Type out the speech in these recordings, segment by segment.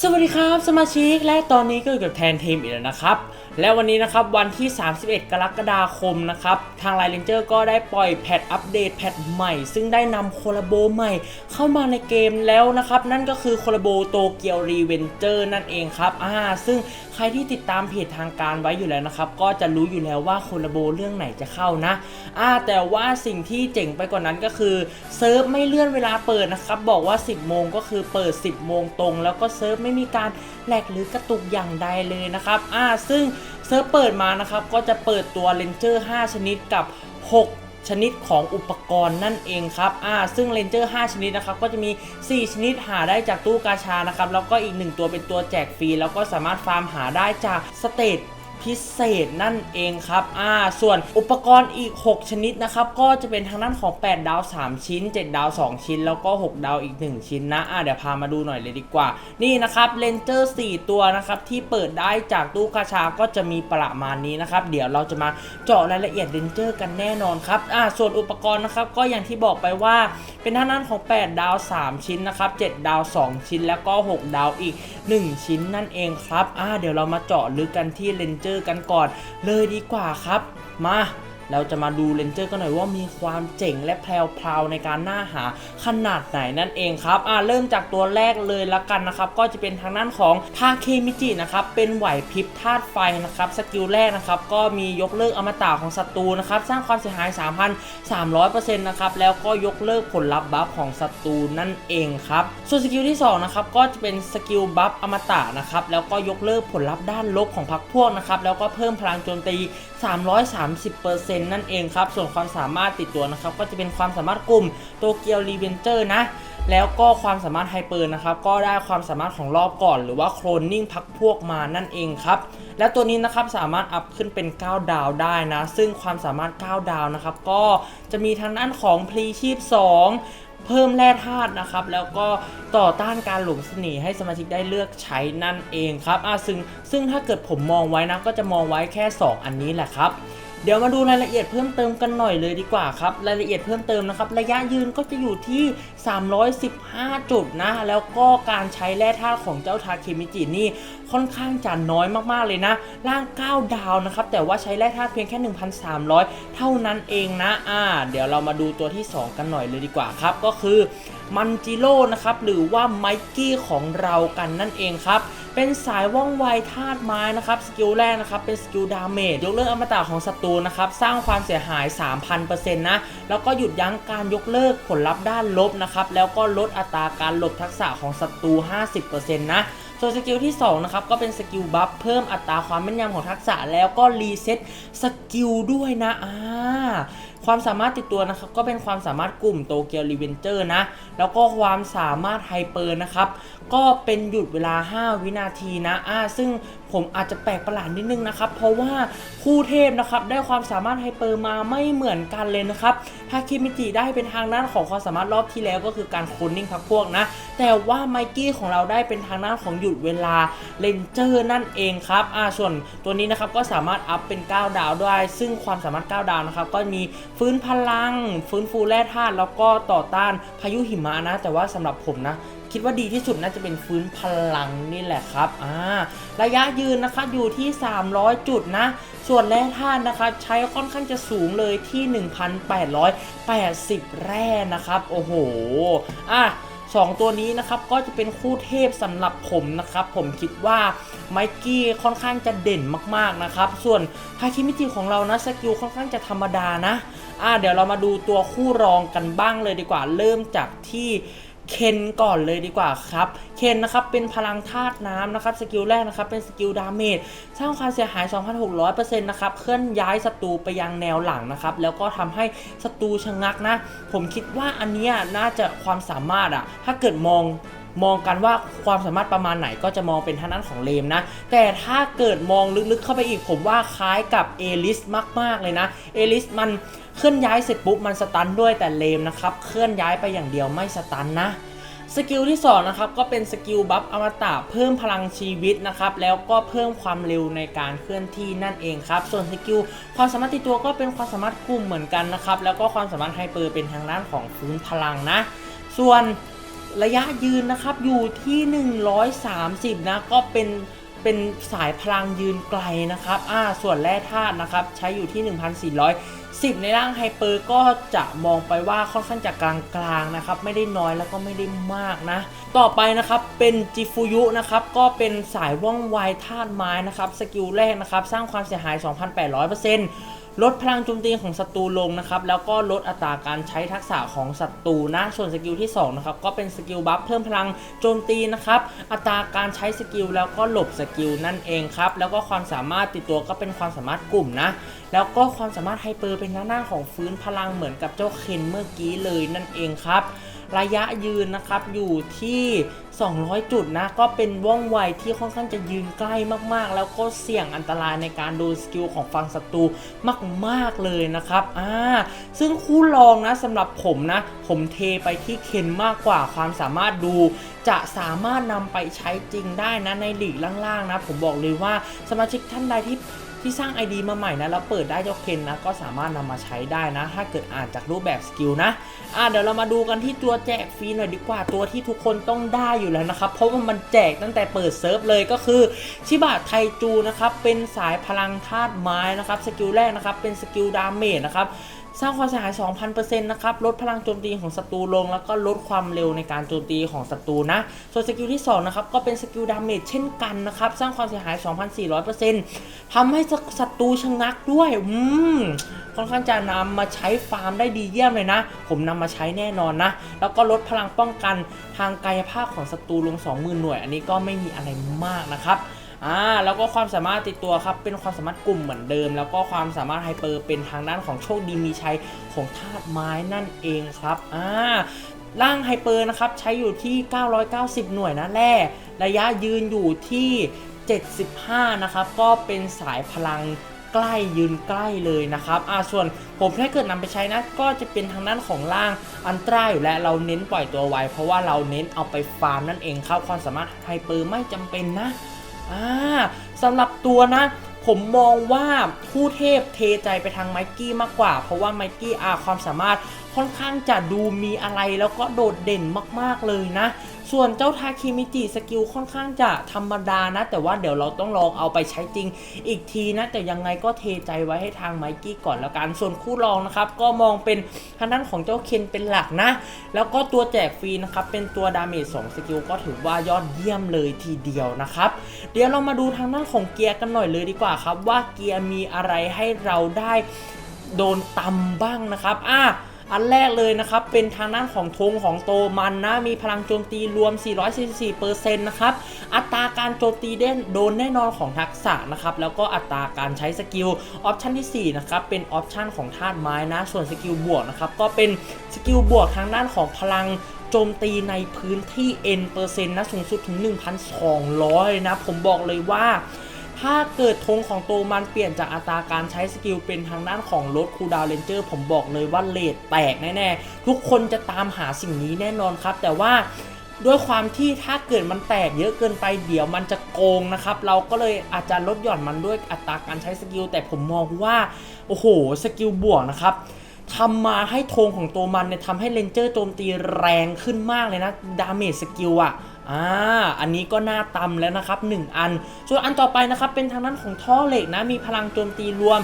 สวัสดีครับ สมาชิกและตอนนี้ก็อยู่กับแทนทีมอีกแล้วนะครับ และวันนี้นะครับวันที่ 31 กรกฎาคมนะครับทางไลน์เลนเจอร์ก็ได้ปล่อยแพทอัปเดตแพทใหม่ ซึ่งได้นำโคลาโบใหม่ เข้ามาในเกมแล้วนะครับ นั่นก็คือโคลาโบโตเกียวรีเวนเจอร์นั่นเองครับอ่าซึ่งใครที่ติดตามเพจทางการไว้อยู่แล้วนะครับ ก็จะรู้อยู่แล้วว่าโคลาโบเรื่องไหนจะเข้านะอ่าแต่ว่าสิ่งที่เจ๋งไปกว่านั้นก็คือเซิร์ฟไม่เลื่อนเวลาเปิดนะครับบอกว่า 10 โมงก็คือเปิด 10 โมงตรง แล้วก็เซิร์ฟไม่มีการแหลกหรือกระตุกอย่างใดเลยนะครับอ่าซึ่งเซิร์ฟเปิดมานะครับก็จะเปิดตัวเลนเจอร์5ชนิดกับ 6ชนิดของอุปกรณ์นั่นเองครับ อ่า ซึ่งเลนเจอร์ 5 ชนิดนะครับ ก็จะมี 4 ชนิดหาได้จากตู้กาชานะครับ แล้วก็อีก 1 ตัวเป็นตัวแจกฟรี แล้วก็สามารถฟาร์มหาได้จากสเตท พิเศษนั่นเองครับอ่าส่วนอุปกรณ์อีก 6 ชนิดนะครับ ก็จะเป็นทางด้านของ 8 ดาว 3 ชิ้น 7 ดาว 2 ชิ้น แล้วก็ 6 ดาวอีก 1 ชิ้นนะอ่าเดี๋ยวพามาดูหน่อยเลยดีกว่า นี่นะครับเลนเจอร์ 4 ตัวนะครับ ที่เปิดได้จากตู้กาชาก็จะมีประมาณนี้นะครับ เดี๋ยวเราจะมาเจาะรายละเอียดเลนเจอร์กันแน่นอนครับอ่าส่วนอุปกรณ์นะครับก็อย่างที่บอกไปว่าเป็นทางด้านของ 8 ดาว 3 ชิ้นนะครับ 7 ดาว 2 ชิ้น แล้วก็ 6 ดาวอีก 1 ชิ้นนั่นเองครับอ่าเดี๋ยวเรามาเจาะลึกกันที่เลนเจอร์อกันก่อนเลยดีกว่าครับ มา เราจะมาดูเลนเจอร์กันหน่อยว่ามีความเจ๋งและแพรวๆในการหน้าหาขนาดไหนนั่นเองครับอ่าเริ่มจากตัวแรกเลยละกันนะครับ ก็จะเป็นทางด้านของทาเคมิจินะครับเป็นไหวพริบธาตุไฟนะครับสกิลแรกนะครับก็มียกเลิกอมตะของศัตรูนะครับสร้างความเสียหาย 3,300%นะครับแล้วก็ยกเลิกผลลัพธ์บัฟของศัตรูนั่นเองครับส่วนสกิลที่สองนะครับก็จะเป็นสกิลบัฟอมตะนะครับแล้วก็ยกเลิกผลลัพธ์ด้านลบของพรรคพวกนะครับแล้วก็เพิ่มพลังโจมตี 330%นั่นเองครับ ส่วนความสามารถติดตัวนะครับ ก็จะเป็นความสามารถกลุ่มโตเกียวรีเวนเจอร์นะ แล้วก็ความสามารถไฮเปอร์นะครับ ก็ได้ความสามารถของรอบก่อน หรือว่าโคลนนิ่งพักพวกมานั่นเองครับ และตัวนี้นะครับสามารถอัพขึ้นเป็น 9 ดาวได้นะ ซึ่งความสามารถ 9 ดาวนะครับ ก็จะมีทางด้านของพลีชีพ 2 เพิ่มแร่ธาตุนะครับ แล้วก็ต่อต้านการหลงเสน่ห์ให้สมาชิกได้เลือกใช้นั่นเองครับอะซึ่งซึ่งถ้าเกิดผมมองไว้นะก็จะมองไว้แค่ 2 อันนี้แหละครับเดี๋ยวมาดูรายละเอียดเพิ่มเติมกันหน่อยเลยดีกว่าครับ รายละเอียดเพิ่มเติมนะครับ ระยะยืนก็จะอยู่ที่ 315 จุดนะ แล้วก็การใช้แร่ธาตุของเจ้าทาเคมิจินี่ ค่อนข้างจะน้อยมากๆเลยนะ ร่าง 9 ดาวนะครับ แต่ว่าใช้แร่ธาตุเพียงแค่ 1,300 เท่านั้นเองนะ อ่า เดี๋ยวเรามาดูตัวที่ 2 กันหน่อยเลยดีกว่าครับ ก็คือมันจิโร่นะครับ หรือว่าไมกี้ของเรากันนั่นเองครับเป็นสายว่องไวธาตุไม้นะครับสกิลแรกนะครับเป็นสกิลดาเมจยกเลิกอมตะของศัตรูนะครับสร้างความเสียหาย 3,000%นะแล้วก็หยุดยั้งการยกเลิกผลลัพธ์ด้านลบนะครับแล้วก็ลดอัตราการหลบทักษะของศัตรู 50%นะ ส่วนสกิลที่2นะครับก็เป็นสกิลบัฟเพิ่มอัตราความแม่นยำของทักษะแล้วก็รีเซ็ตสกิลด้วยนะอ่าความสามารถติดตัวนะครับก็เป็นความสามารถกลุ่มโตเกียวรีเวนเจอร์นะ แล้วก็ความสามารถไฮเปอร์นะครับ ก็เป็นหยุดเวลา 5 วินาทีนะอ่าซึ่ง ผมอาจจะแปลกประหลาดนิดนึงนะครับ เพราะว่าคู่เทพนะครับได้ความสามารถไฮเปอร์มาไม่เหมือนกันเลยนะครับทาคิมิจิได้เป็นทางด้านของความสามารถรอบที่แล้วก็คือการโคลนนิ่งพักพวกนะ แต่ว่าไมกี้ของเราได้เป็นทางด้านของหยุดเวลาเลนเจอร์นั่นเองครับอ่าส่วนตัวนี้นะครับก็สามารถอัพเป็น 9 ดาวได้ ซึ่งความสามารถ 9 ดาวนะครับก็มีฟื้นพลัง ฟื้นฟูแร่ธาตุแล้วก็ต่อต้านพายุหิมะนะ แต่ว่าสำหรับผมนะ คิดว่าดีที่สุดน่าจะเป็นฟื้นพลังนี่แหละครับอ่าระยะยืนนะคะอยู่ที่ 300 จุดนะ ส่วนแร่ธาตุนะคะใช้ค่อนข้างจะสูงเลยที่ 1,880 แร่นะครับ โอ้โหอะสองตัวนี้นะครับก็จะเป็นคู่เทพสำหรับผมนะครับ ผมคิดว่าไมกี้ค่อนข้างจะเด่นมากๆนะครับ ส่วนฮาคิมิจิของเรานะสกิลค่อนข้างจะธรรมดานะอ่าเดี๋ยวเรามาดูตัวคู่รองกันบ้างเลยดีกว่าเริ่มจากที่ เคนก่อนเลยดีกว่าครับ เคนนะครับเป็นพลังธาตุน้ำนะครับสกิลแรกนะครับเป็นสกิลดาเมจสร้างความเสียหาย 2,600%นะครับเคลื่อนย้ายศัตรูไปยังแนวหลังนะครับแล้วก็ทำให้ศัตรูชะงักนะ ผมคิดว่าอันเนี้ยน่าจะความสามารถอะถ้าเกิดมองมองกันว่าความสามารถประมาณไหนก็จะมองเป็นท่างด้นของเลมนะ แต่ถ้าเกิดมองลึกๆเข้าไปอีกผมว่าคล้ายกับเอลิสมากๆเลยนะ เอลิสมันเคลื่อนย้ายเสร็จปุ๊บมันสตันด้วยแต่เลมนะครับ เคลื่อนย้ายไปอย่างเดียวไม่สตันนะ สกิลที่2นะครับก็เป็นสกิลบัฟอมตะเพิ่มพลังชีวิตนะครับแล้วก็เพิ่มความเร็วในการเคลื่อนที่นั่นเองครับส่วนสกิลความสามารถติดตัวก็เป็นความสามารถกลุ่มเหมือนกันนะครับแล้วก็ความสามารถไฮเปอร์เป็นทางด้านของฟื้นพลังนะ ส่วนระยะยืนนะครับอยู่ที่ 130 นะก็เป็นเป็นสายพลังยืนไกลนะครับอ่าส่วนแร่ธาตุนะครับใช้อยู่ที่ 1,410 ในร่างไฮเปอร์ก็จะมองไปว่าค่อนข้างจะกลางๆนะครับ ไม่ได้น้อยแล้วก็ไม่ได้มากนะ ต่อไปนะครับเป็นจิฟูยุนะครับก็เป็นสายว่องไวธาตุไม้นะครับ สกิลแรกนะครับ สร้างความเสียหาย 2,800% ลดพลังโจมตีของศัตรูลงนะครับ แล้วก็ลดอัตราการใช้ทักษะของศัตรูนะ ส่วนสกิลที่2นะครับก็เป็นสกิลบัฟเพิ่มพลังโจมตีนะครับ อัตราการใช้สกิลแล้วก็หลบสกิลนั่นเองครับ แล้วก็ความสามารถติดตัวก็เป็นความสามารถกลุ่มนะ แล้วก็ความสามารถไฮเปอร์เป็นหน้าหน้าของฟื้นพลังเหมือนกับเจ้าเคนเมื่อกี้เลยนั่นเองครับ ระยะยืนนะครับอยู่ที่ 200 จุดนะก็เป็นว่องไวที่ค่อนข้างจะยืนใกล้มากๆ แล้วก็เสี่ยงอันตรายในการโดนสกิลของฝั่งศัตรูมากๆเลยนะครับอ่าซึ่งคู่รองนะสำหรับผมนะ ผมเทไปที่เคนมากกว่าความสามารถดูจะสามารถนำไปใช้จริงได้นะในหลีกล่างๆนะ ผมบอกเลยว่าสมาชิกท่านใดที่ ที่สร้าง ID มาใหม่นะแล้วเปิดได้เจ้าเคนนะก็สามารถนำมาใช้ได้นะ ถ้าเกิดอ่านจากรูปแบบสกิลนะอ่าเดี๋ยวเรามาดูกันที่ตัวแจกฟรีหน่อยดีกว่าตัวที่ทุกคนต้องได้อยู่แล้วนะครับ เพราะว่ามันแจกตั้งแต่เปิดเซิร์ฟเลยก็คือชิบะไทจูนะครับเป็นสายพลังธาตุไม้นะครับสกิลแรกนะครับเป็นสกิลดาเมจนะครับสร้างความเสียหาย 2,000%นะครับ ลดพลังโจมตีของศัตรูลง แล้วก็ลดความเร็วในการโจมตีของศัตรูนะ ส่วนสกิลที่ 2 นะครับ ก็เป็นสกิลดาเมจเช่นกันนะครับ สร้างความเสียหาย 2,400%ทำให้ศัตรูชะงักด้วย อืม ค่อนข้างจะนำมาใช้ฟาร์มได้ดีเยี่ยมเลยนะ ผมนำมาใช้แน่นอนนะ แล้วก็ลดพลังป้องกันทางกายภาพของศัตรูลง 20,000 หน่วย อันนี้ก็ไม่มีอะไรมากนะครับ อ่าแล้วก็ความสามารถติดตัวครับเป็นความสามารถกลุ่มเหมือนเดิม แล้วก็ความสามารถไฮเปอร์เป็นทางด้านของโชคดีมีชัยของธาตุไม้นั่นเองครับอ่าร่างไฮเปอร์นะครับใช้อยู่ที่ 990 หน่วยนะแร่ระยะยืนอยู่ที่ 75 นะครับ ก็เป็นสายพลังใกล้ยืนใกล้เลยนะครับอ่าส่วนผมถ้าเกิดนำไปใช้นะ ก็จะเป็นทางด้านของล่างอันตรายอยู่และเราเน้นปล่อยตัวไวเพราะว่าเราเน้นเอาไปฟาร์มนั่นเองครับความสามารถไฮเปอร์ไม่จำเป็นนะ อ่าสำหรับตัวนะผมมองว่าผู้เทพเทใจไปทางไมกี้มากกว่า เพราะว่าไมกี้อาความสามารถ ค่อนข้างจะดูมีอะไรแล้วก็โดดเด่นมากๆเลยนะ ส่วนเจ้าทาคิมิจิสกิลค่อนข้างจะธรรมดานะ แต่ว่าเดี๋ยวเราต้องลองเอาไปใช้จริงอีกทีนะ แต่ยังไงก็เทใจไว้ให้ทางไมกี้ก่อนแล้วกัน ส่วนคู่รองนะครับ ก็มองเป็นทางด้านของเจ้าเคนเป็นหลักนะ แล้วก็ตัวแจกฟรีนะครับ เป็นตัวดาเมจ2สกิลก็ถือว่ายอดเยี่ยมเลยทีเดียวนะครับ เดี๋ยวเรามาดูทางด้านของเกียร์กันหน่อยเลยดีกว่าครับ ว่าเกียร์มีอะไรให้เราได้โดนตำบ้างนะครับอะ อันแรกเลยนะครับ เป็นทางด้านของธงของโตมันนะ มีพลังโจมตีรวม 444%นะครับ อัตราการโจมตีเด่นโดนแน่นอนของทักษะนะครับ แล้วก็อัตราการใช้สกิล ออปชันที่ 4 นะครับ เป็นออปชันของธาตุไม้นะ ส่วนสกิลบวกนะครับ ก็เป็นสกิลบวกทางด้านของพลังโจมตีในพื้นที่ N เปอร์เซ็นต์นะ สูงสุดถึง 1,200 นะ ผมบอกเลยว่า ถ้าเกิดธงของโตมันเปลี่ยนจากอัตราการใช้สกิลเป็นทางด้านของรถคูดาวเลนเจอร์ผมบอกเลยว่าเลทแตกแน่ๆ ทุกคนจะตามหาสิ่งนี้แน่นอนครับ แต่ว่าด้วยความที่ถ้าเกิดมันแตกเยอะเกินไปเดี๋ยวมันจะโกงนะครับ เราก็เลยอาจจะลดหย่อนมันด้วยอัตราการใช้สกิลแต่ผมมองว่า โอ้โห สกิลบวกนะครับทำมาให้ธงของตัวมันเนี่ยทำให้เลนเจอร์โจมตีแรงขึ้นมากเลยนะ ดาเมจสกิลอะ อ่า อันนี้ก็น่าตำแล้วนะครับ 1 อัน ส่วนอันต่อไปนะครับ เป็นทางด้านของท่อเหล็กนะ มีพลังโจมตีรวม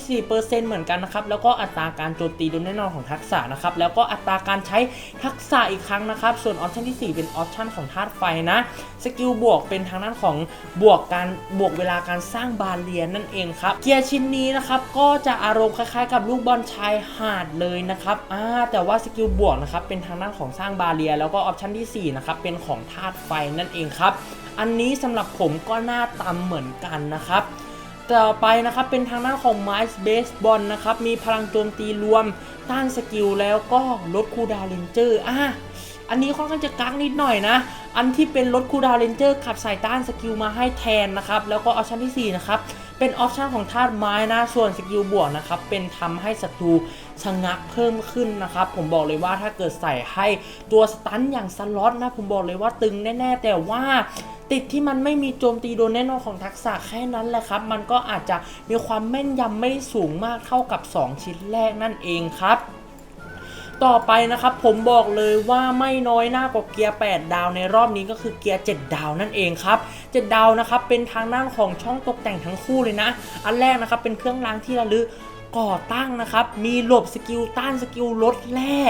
444%เหมือนกันนะครับ แล้วก็อัตราการโจมตีโดยแน่นอนของทักษะนะครับ แล้วก็อัตราการใช้ทักษะอีกครั้งนะครับ ส่วนออปชันที่ 4 เป็นออปชันของธาตุไฟนะ สกิลบวกเป็นทางด้านของบวกการบวกเวลาการสร้างบาเรียนนั่นเองครับ เกียร์ชิ้นนี้นะครับ ก็จะอารมณ์คล้ายๆ กับลูกบอลชายหาดเลยนะครับ อ่า แต่ว่าสกิลบวกนะครับ เป็นทางด้านของสร้างบาเรีย แล้วก็ออปชันที่4นะครับ เป็นของธาตุไฟนั่นเองครับ อันนี้สำหรับผมก็น่าตำเหมือนกันนะครับ ต่อไปนะครับเป็นทางด้านของ m i c e Base b a l l นะครับ มีพลังโจมตีรวมต้านสกิลแล้วก็ลดคูดาวเลนเจอร์อะอันนี้ค่อนข้างจะกักนิดหน่อยนะ อันที่เป็นลดคูดาวเลนเจอร์ขับใส่ต้านสกิลมาให้แทนนะครับ แล้วก็ออปชันที่ 4 นะครับ เป็นออปชันของธาตุไม้นะ ส่วนสกิลบวกนะครับ เป็นทำให้ศัตรู ชะงักเพิ่มขึ้นนะครับ ผมบอกเลยว่าถ้าเกิดใส่ให้ตัวสตันอย่างสล็อตนะ ผมบอกเลยว่าตึงแน่ๆ แต่ว่าติดที่มันไม่มีโจมตีโดนแน่นอนของทักษะแค่นั้นแหละครับ มันก็อาจจะมีความแม่นยำไม่สูงมากเท่ากับ 2 ชิ้นแรกนั่นเองครับต่อไปนะครับผมบอกเลยว่าไม่น้อยหน้ากว่าเกียร์ 8 ดาวในรอบนี้ก็คือเกียร์ 7 ดาวนั่นเองครับ 7 ดาวนะครับเป็นทางด้านของช่องตกแต่งทั้งคู่เลยนะ อันแรกนะครับเป็นเครื่องรางที่ระลึก ก่อตั้งนะครับ มีหลบสกิลต้านสกิลลดแร่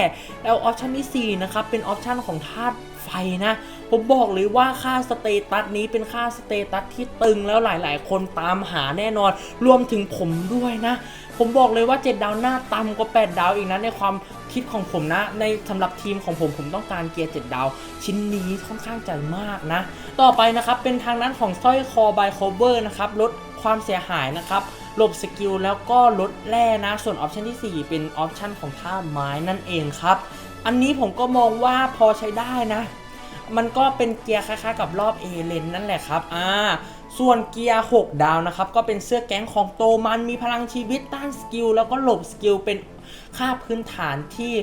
แล้วออปชันที่4นะครับ เป็นออปชันของธาตุไฟนะ ผมบอกเลยว่าค่าสเตตัสนี้เป็นค่าสเตตัสที่ตึงแล้วหลายๆ คนตามหาแน่นอน รวมถึงผมด้วยนะ ผมบอกเลยว่า 7 ดาวหน้าต่ำกว่า 8 ดาวอีกนะ ในความคิดของผมนะ ในสำหรับทีมของผมผมต้องการเกียร์ 7 ดาว ชิ้นนี้ค่อนข้างใจมากนะ ต่อไปนะครับเป็นทางด้นของสร้อยคอบายโคเวอร์นะครับลดความเสียหายนะครับ หลบสกิลแล้วก็ลดแร่นะ ส่วนออปชันที่ 4 เป็นออปชันของท่าไม้นั่นเองครับ อันนี้ผมก็มองว่าพอใช้ได้นะ มันก็เป็นเกียร์คล้ายๆกับรอบเอเลนนั่นแหละครับอ่าส่วนเกียร์ 6 ดาวนะครับ ก็เป็นเสื้อแก๊งของโตมันมีพลังชีวิตต้านสกิลแล้วก็หลบสกิลเป็นค่าพื้นฐานที่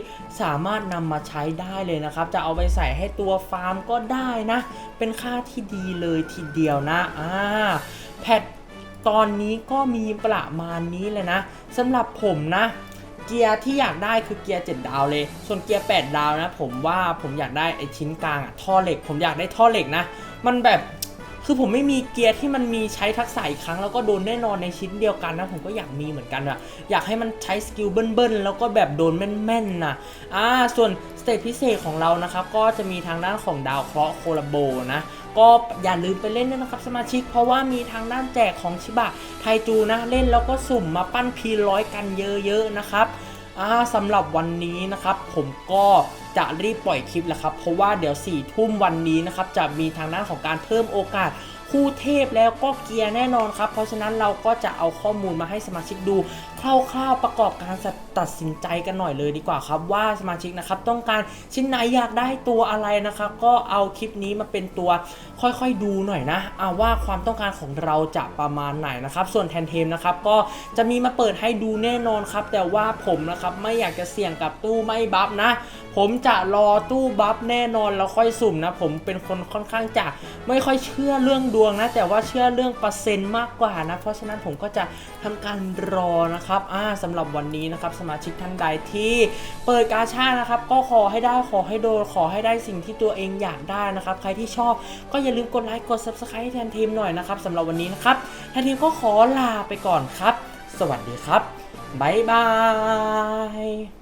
สามารถนำมาใช้ได้เลยนะครับ จะเอาไปใส่ให้ตัวฟาร์มก็ได้นะ เป็นค่าที่ดีเลยทีเดียวนะอ่าแพท ตอนนี้ก็มีประมาณนี้เลยนะสำหรับผมนะเกียร์ที่อยากได้คือเกียร์ 7 ดาวเลย ส่วนเกียร์ 8 ดาวนะ ผมว่าผมอยากได้ไอชิ้นกลางอะท่อเหล็ก ผมอยากได้ท่อเหล็กนะ มันแบบ คือผมไม่มีเกียร์ที่มันมีใช้ทักษะอีกครั้ง แล้วก็โดนแน่นอนในชิ้นเดียวกันนะผมก็อยากมีเหมือนกันอะอยากให้มันใช้สกิลเบิ้ลๆแล้วก็แบบโดนแม่นๆนะอ่าส่วนสเตจพิเศษของเรานะครับก็จะมีทางด้านของดาวเคราะห์โคลาโบนะก็อย่าลืมไปเล่นด้วยนะครับสมาชิก เพราะว่ามีทางด้านแจกของชิบะไทจูนะเล่นแล้วก็สุ่มมาปั้นพีร้อยกันเยอะๆนะครับ อ่าสำหรับวันนี้นะครับผมก็จะรีบปล่อยคลิปแล้วครับ เพราะว่าเดี๋ยว4ี่ทุ่มวันนี้นะครับจะมีทางด้านของการเพิ่มโอกาส คู่เทพแล้วก็เกียร์แน่นอนครับ เพราะฉะนั้นเราก็จะเอาข้อมูลมาให้สมาชิกดูคร่าวๆประกอบการตัดสินใจกันหน่อยเลยดีกว่าครับ ว่าสมาชิกนะครับต้องการชิ้นไหนอยากได้ตัวอะไรนะครับ ก็เอาคลิปนี้มาเป็นตัวค่อยๆดูหน่อยนะเอาว่าความต้องการของเราจะประมาณไหนนะครับ ส่วนแทนเทมนะครับก็จะมีมาเปิดให้ดูแน่นอนครับ แต่ว่าผมนะครับไม่อยากจะเสี่ยงกับตู้ไม่บัฟนะ ผมจะรอตู้บัฟแน่นอนแล้วค่อยสุ่มนะผมเป็นคนค่อนข้างจะไม่ค่อยเชื่อเรื่องดวงนะ แต่ว่าเชื่อเรื่องเปอร์เซ็นต์มากกว่านะ เพราะฉะนั้นผมก็จะทำการรอนะครับอ่าสำหรับวันนี้นะครับสมาชิกท่านใดที่เปิดกาชานะครับ ก็ขอให้ได้ขอให้โดนขอให้ได้สิ่งที่ตัวเองอยากได้นะครับ ใครที่ชอบก็อย่าลืมกดไลค์กด subscribe แทนทีมหน่อยนะครับสำหรับวันนี้นะครับแทนทีมก็ขอลาไปก่อนครับ สวัสดีครับบ๊ายบาย